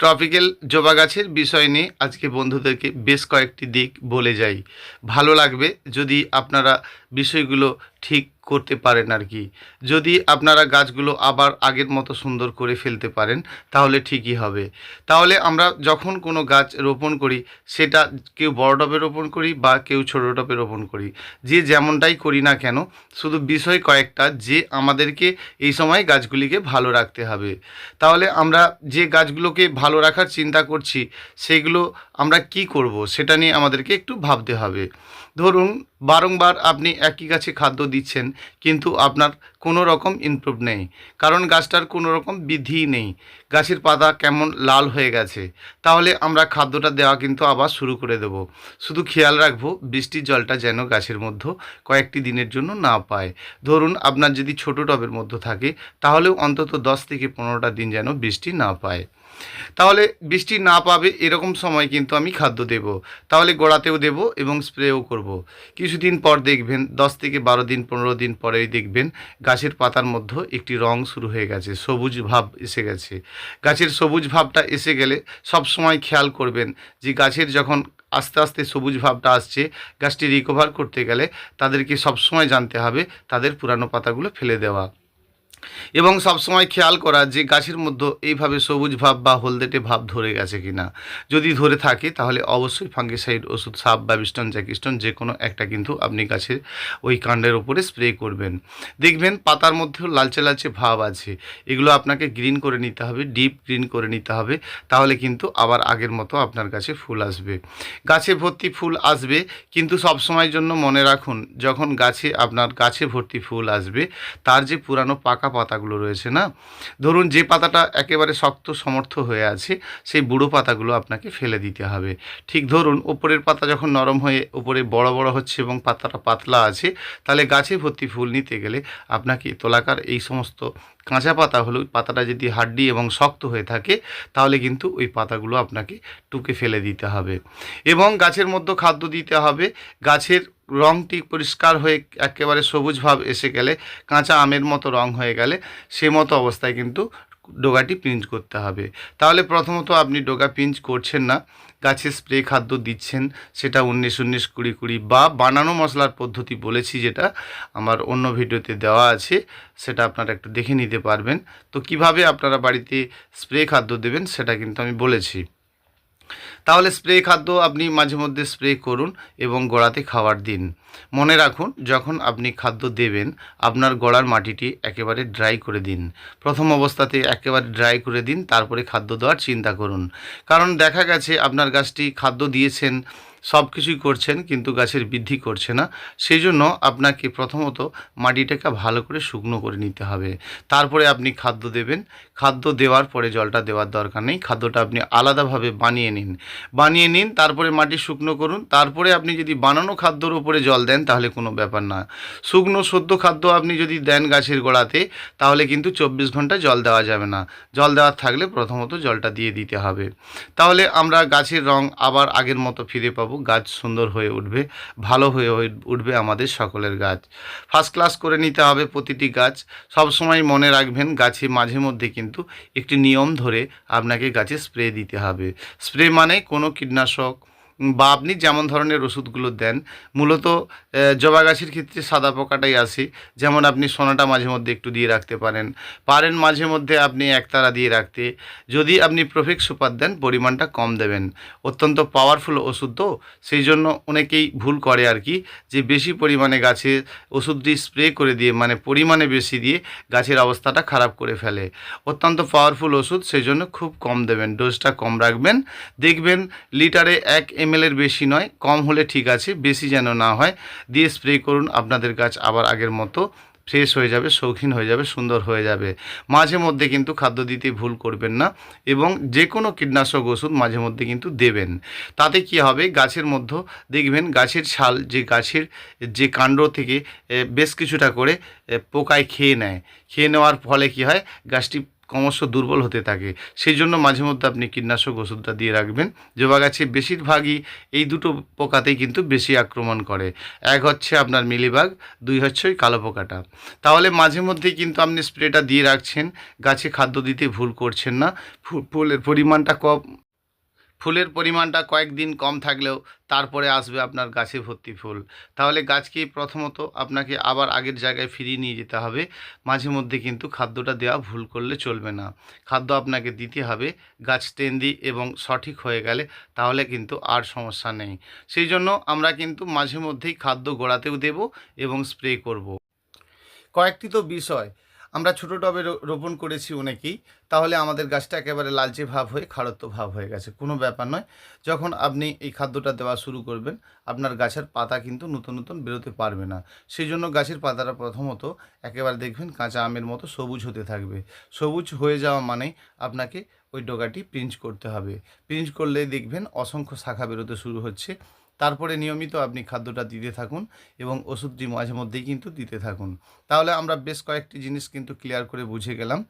Tropical জবা গাছের বিষয় নিয়ে আজকে বন্ধুদেরকে বেশ কয়েকটি দিক বলে যাই। ভালো লাগবে যদি আপনারা বিষয়গুলো ঠিক করতে পারেন আর কি। যদি আপনারা গাছগুলো আবার আগের মতো সুন্দর করে ফেলতে পারেন, তাহলে ঠিকই হবে। তাহলে আমরা যখন কোনো গাছ রোপণ করি, সেটা কেউ বড় টবে রোপণ করি বা কেউ ছোটো টবে রোপণ করি। যে যেমনটাই করি না কেন, শুধু বিষয় কয়েকটা যে আমাদেরকে এই সময় গাছগুলিকে ভালো রাখতে হবে। তাহলে আমরা যে গাছগুলোকে ভালো রাখার চিন্তা করছি, সেগুলো আমরা কি করব, সেটা নিয়ে আমাদেরকে একটু ভাবতে হবে। ধরুন বারংবার আপনি একই গাছে খাদ্য দিচ্ছেন কিন্তু আপনার কোনো রকম ইমপ্রুভ নেই। কারণ গাছটার কোনো রকম বৃদ্ধিই নেই। গাছের পাতা কেমন লাল হয়ে গেছে। তাহলে আমরা খাদ্যটা দেওয়া কিন্তু আবার শুরু করে দেব। শুধু খেয়াল রাখব, বৃষ্টির জলটা যেন গাছের মধ্যে কয়েকটি দিনের জন্য না পায়। ধরুন, আপনার যদি ছোট টবের মধ্যে থাকে, তাহলেও অন্তত দশ থেকে পনেরোটা দিন যেন বৃষ্টি না পায়। তাহলে বৃষ্টি না পাবে এরকম সময় কিন্তু আমি খাদ্য দেব। তাহলে গোড়াতেও দেব এবং স্প্রেও করব। কিছুদিন পর দেখবেন, দশ থেকে বারো দিন, পনেরো দিন পরেই দেখবেন গাছের পাতার মধ্যে একটি রং শুরু হয়ে গেছে, সবুজ ভাব এসে গেছে। গাছের সবুজ ভাবটা এসে গেলে সব সময় খেয়াল করবেন যে গাছের যখন আস্তে আস্তে সবুজ ভাবটা আসছে, গাছটি রিকভার করতে গেলে তাদেরকে সবসময় জানতে হবে তাদের পুরানো পাতাগুলো ফেলে দেওয়া। এবং সবসময় খেয়াল করা যে গাছের মধ্যে এইভাবে সবুজ ভাব বা হলদেটে ভাব ধরে গেছে কিনা। যদি ধরে থাকে, তাহলে অবশ্যই ফাঙ্গিসাইড ওষুধ, সাপ বা বিস্টন জ্যাকিস্টন যে কোনো একটা কিন্তু আপনি গাছের ওই কাণ্ডের ওপরে স্প্রে করবেন। দেখবেন পাতার মধ্যেও লালচে লালচে ভাব আছে। এগুলো আপনাকে গ্রিন করে নিতে হবে, ডিপ গ্রিন করে নিতে হবে। তাহলে কিন্তু আবার আগের মতো আপনার কাছে ফুল আসবে। গাছে ভর্তি ফুল আসবে, কিন্তু সব সময়ের জন্য মনে রাখুন, যখন গাছে আপনার গাছে ভর্তি ফুল আসবে, তার যে পুরানো পাকা পাতাগুলো রয়েছে, না? ধরুন যে পাতাটা একেবারে শক্ত, সমর্থ হয়ে আছে, সেই বুড়ো পাতাগুলো আপনাকে ফেলে দিতে হবে। ঠিক ধরুন ওপরের পাতা যখন নরম হয়ে ওপরে বড় বড় হচ্ছে এবং পাতাটা পাতলা আছে, তাহলে গাছে ভর্তি ফুল নিতে গেলে আপনাকে তোলাকার এই সমস্ত কাঁচা পাতা হলেও পাতাটা যদি হাড্ডি এবং শক্ত হয়ে থাকে, তাহলে কিন্তু ওই পাতাগুলো আপনাকে টুকে ফেলে দিতে হবে। এবং গাছের মধ্যে খাদ্য দিতে হবে। গাছের রঙটি পরিষ্কার হয়ে একেবারে সবুজ ভাব এসে গেলে, কাঁচা আমের মতো রং হয়ে গেলে, সে মতো অবস্থায় কিন্তু ডোগাটি পিঞ্চ করতে হবে। তাহলে প্রথমত আপনি ডোগা পিঞ্চ করছেন না, গাছে স্প্রে খাদ্য দিচ্ছেন, সেটা উনিশ উনিশ কুড়ি কুড়ি বা বানানো মশলার পদ্ধতি বলেছি যেটা আমার অন্য ভিডিওতে দেওয়া আছে, সেটা আপনারা একটু দেখে নিতে পারবেন। তো কীভাবে আপনারা বাড়িতে স্প্রে খাদ্য দেবেন সেটা কিন্তু আমি বলেছি। তাহলে স্প্রে খাদ্য আপনি মাঝে মধ্যে স্প্রে করুন এবং গোড়াতে খাবার দিন। মনে রাখুন, যখন আপনি খাদ্য দেবেন, আপনার গোড়ার মাটিটি একেবারে ড্রাই করে দিন। প্রথম অবস্থাতে একেবারে ড্রাই করে দিন, তারপরে খাদ্য দেওয়ার চিন্তা করুন। কারণ দেখা গেছে, আপনার গাছটি খাদ্য দিয়েছেন সব কিছুই করছেন, কিন্তু গাছের বৃদ্ধি করছে না। সেই জন্য আপনাকে প্রথমত মাটিটাকে ভালো করে শুকনো করে নিতে হবে। তারপরে আপনি খাদ্য দেবেন। খাদ্য দেওয়ার পরে জলটা দেওয়ার দরকার নেই। খাদ্যটা আপনি আলাদাভাবে বানিয়ে নিন। বানিয়ে নিন, তারপরে মাটি শুকনো করুন, তারপরে আপনি যদি বানানো খাদ্যর উপরে জল দেন তাহলে কোনো ব্যাপার না। শুকনো সদ্য খাদ্য আপনি যদি দেন গাছের গোড়াতে, তাহলে কিন্তু চব্বিশ ঘণ্টা জল দেওয়া যাবে না। জল দেওয়ার থাকলে প্রথমত জলটা দিয়ে দিতে হবে। তাহলে আমরা গাছের রং আবার আগের মতো ফিরে পাবো। গাছ সুন্দর হয়ে উঠবে, ভালো হয়ে উঠবে আমাদের সকলের গাছ। ফার্স্ট ক্লাস করে নিতে হবে প্রতিটি গাছ। সবসময় মনে রাখবেন, গাছে মাঝে মধ্যে কিন্তু একটি নিয়ম ধরে আপনাকে গাছে স্প্রে দিতে হবে। স্প্রে মানে কোনো কীটনাশক বা আপনি যেমন ধরনের ওষুধগুলো দেন, মূলত জবা গাছের ক্ষেত্রে সাদা পোকাটাই আসে যেমন আপনি সোনাটা মাঝে মধ্যে একটু দিয়ে রাখতে পারেন। পারেন মাঝে মধ্যে আপনি একতারা দিয়ে রাখতে। যদি আপনি প্রফেক্ট সুপার দেন, পরিমাণটা কম দেবেন। অত্যন্ত পাওয়ারফুল ওষুধ তো, সেই জন্য অনেকেই ভুল করে আর কি, যে বেশি পরিমাণে গাছে ওষুধটি স্প্রে করে দিয়ে মানে পরিমাণে বেশি দিয়ে গাছের অবস্থাটা খারাপ করে ফেলে। অত্যন্ত পাওয়ারফুল ওষুধ, সেই জন্য খুব কম দেবেন ডোজটা কম রাখবেন। দেখবেন লিটারে এক এম এর বেশি নয়, কম হলে ঠিক আছে, বেশি যেন না হয়, দিয়ে স্প্রে করুন, আপনাদের গাছ আবার আগের মতো ফ্রেশ হয়ে যাবে, শৌখিন হয়ে যাবে, সুন্দর হয়ে যাবে। মাঝে মধ্যে কিন্তু খাদ্য দিতে ভুল করবেন না এবং যে কোনো কীটনাশক ওষুধ মাঝে মধ্যে কিন্তু দেবেন। তাতে কি হবে, গাছের মধ্যে দেখবেন গাছের ছাল, যে গাছের যে কাণ্ড থেকে বেশ কিছুটা করে পোকায় খেয়ে নেয়। খেয়ে নেওয়ার ফলে কি হয়, গাছটি ক্রমশ দুর্বল হতে থাকে। সেই জন্য মাঝে মধ্যে আপনি কীটনাশক ওষুধটা দিয়ে রাখবেন। জবা গাছে বেশিরভাগই এই দুটো পোকাতেই কিন্তু বেশি আক্রমণ করে। এক হচ্ছে আপনার মিলিবাগ, দুই হচ্ছে ওই কালো পোকাটা। তাহলে মাঝে মধ্যেই কিন্তু আপনি স্প্রেটা দিয়ে রাখছেন। গাছে খাদ্য দিতে ভুল করছেন না। ফুলের পরিমাণটা কম ফুলের পরিমাণটা কয়েকদিন কম থাকলেও তারপরে আসবে আপনার গাছে ভর্তি ফুল। তাহলে গাছকে প্রথমত আপনাকে আবার আগের জায়গায় ফিরিয়ে নিয়ে যেতে হবে। মাঝে মধ্যে কিন্তু খাদ্যটা দেওয়া ভুল করলে চলবে না। খাদ্য আপনাকে দিতে হবে গাছ টেন্দি এবং সঠিক হয়ে গেলে তাহলে কিন্তু আর সমস্যা নেই। সেই জন্য আমরা কিন্তু মাঝে মধ্যেই খাদ্য গোড়াতেও দেব এবং স্প্রে করব। কয়েকটি তো বিষয়। আমরা ছোটো টবে রোপণ করেছি অনেকেই, তাহলে আমাদের গাছটা একেবারে লালচে ভাব হয়ে খারত্ব ভাব হয়ে গেছে, কোনো ব্যাপার নয়। যখন আপনি এই খাদ্যটা দেওয়া শুরু করবেন, আপনার গাছের পাতা কিন্তু নতুন নতুন বেরোতে পারবে না। সেই জন্য গাছের পাতাটা প্রথমত একেবারে দেখবেন কাঁচা আমের মতো সবুজ হতে থাকবে। সবুজ হয়ে যাওয়া মানেই আপনাকে ওই ডগাটি পিঞ্চ করতে হবে। পিঞ্চ করলে দেখবেন অসংখ্য শাখা বেরোতে শুরু হচ্ছে। তারপরে নিয়মিত আপনি খাদ্যটা দিতে থাকুন এবং ওষুধটি মাঝে মধ্যেই কিন্তু দিতে থাকুন। তাহলে আমরা বেশ কয়েকটি জিনিস কিন্তু ক্লিয়ার করে বুঝে গেলাম।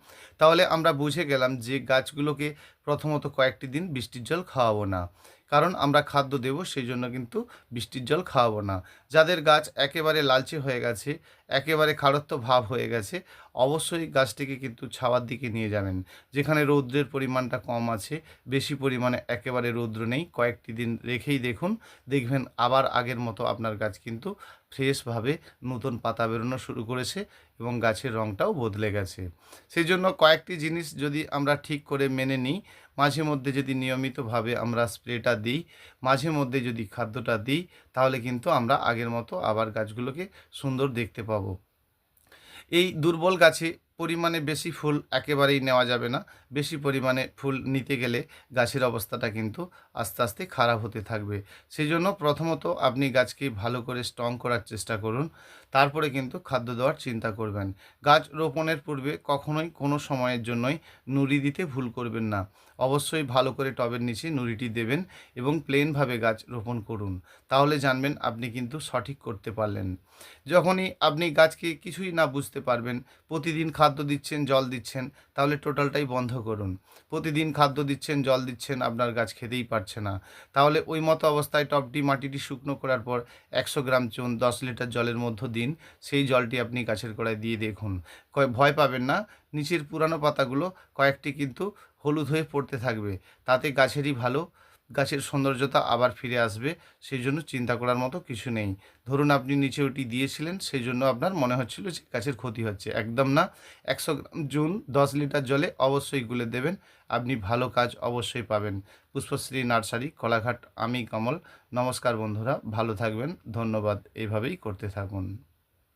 তাহলে আমরা বুঝে গেলাম যে গাছগুলোকে প্রথমত কয়েকটি দিন বৃষ্টির জল খাওয়াবো না। কারণ আমরা খাদ্য দেব, সেই জন্য কিন্তু বৃষ্টির জল খাওয়াবো না। যাদের গাছ একেবারে লালচে হয়ে গেছে, একেবারে খাড়ত্ব ভাব হয়ে গেছে, অবশ্যই গাছটিকে কিন্তু ছাওয়ার দিকে নিয়ে যাবেন। যেখানে রৌদ্রের পরিমাণটা কম আছে, বেশি পরিমাণে একেবারে রৌদ্র নেই, কয়েকটি দিন রেখেই দেখুন, দেখবেন আবার আগের মতো আপনার গাছ কিন্তু ফ্রেশভাবে নতুন পাতা বেরোনো শুরু করেছে এবং গাছের রঙটাও বদলে গেছে। সেই জন্য কয়েকটি জিনিস যদি আমরা ঠিক করে মেনে নিই, মাঝে মধ্যে যদি নিয়মিতভাবে আমরা স্প্রেটা দিই, মাঝে মধ্যে যদি খাদ্যটা দিই, তাহলে কিন্তু আমরা আগের মতো আবার গাছগুলোকে সুন্দর দেখতে পাবো। এই দুর্বল গাছে পরিমাণে বেশি ফুল একেবারেই নেওয়া যাবে না। বেশি পরিমাণে ফুল নিতে গেলে গাছের অবস্থাটা কিন্তু আস্তে আস্তে খারাপ হতে থাকবে। সেই জন্য প্রথমত আপনি গাছকে ভালো করে স্ট্রং করার চেষ্টা করুন। তারপরে কিন্তু খাদ্য দেওয়ার চিন্তা করবেন। গাছ রোপণের পূর্বে কখনোই কোনো সময়ের জন্যই নুড়ি দিতে ভুল করবেন না। অবশ্যই ভালো করে টবের নিচে নুড়িটি দেবেন এবং প্লেনভাবে গাছ রোপণ করুন। তাহলে জানবেন আপনি কিন্তু সঠিক করতে পারলেন। যখনই আপনি গাছকে কিছুই না বুঝতে পারবেন, প্রতিদিন খাদ্য দিচ্ছেন, জল দিচ্ছেন, তাহলে টোটালটাই বন্ধ করুন। প্রতিদিন খাদ্য দিচ্ছেন, জল দিচ্ছেন, আপনার গাছ খেতেই পারছে না। তাহলে ওই মতো অবস্থায় টপটি মাটিটি শুকনো করার পর একশো গ্রাম চুন, দশ লিটার জলের মধ্য দিন, সেই জলটি আপনি গাছের গোড়ায় দিয়ে দেখুন। কয়, ভয় পাবেন না, নিচের পুরানো পাতাগুলো কয়েকটি কিন্তু হলুদ হয়ে পড়তে থাকবে, তাতে গাছেরই ভালো গাছের সৌন্দর্যতা আবার ফিরে আসবে সেই জন্য চিন্তা করার মতো কিছু নেই। ধরুন আপনি নিচে ওটি দিয়েছিলেন সেই জন্য আপনার মনে হচ্ছিল যে গাছের ক্ষতি হচ্ছে। একদম না। একশো গ্রাম জুন, দশ লিটার জলে অবশ্যই গুলে দেবেন। আপনি ভালো কাজ অবশ্যই পাবেন। পুষ্পশ্রী নার্সারি, কলাঘাট, আমি কমল। নমস্কার বন্ধুরা, ভালো থাকবেন। ধন্যবাদ। এইভাবেই করতে থাকুন।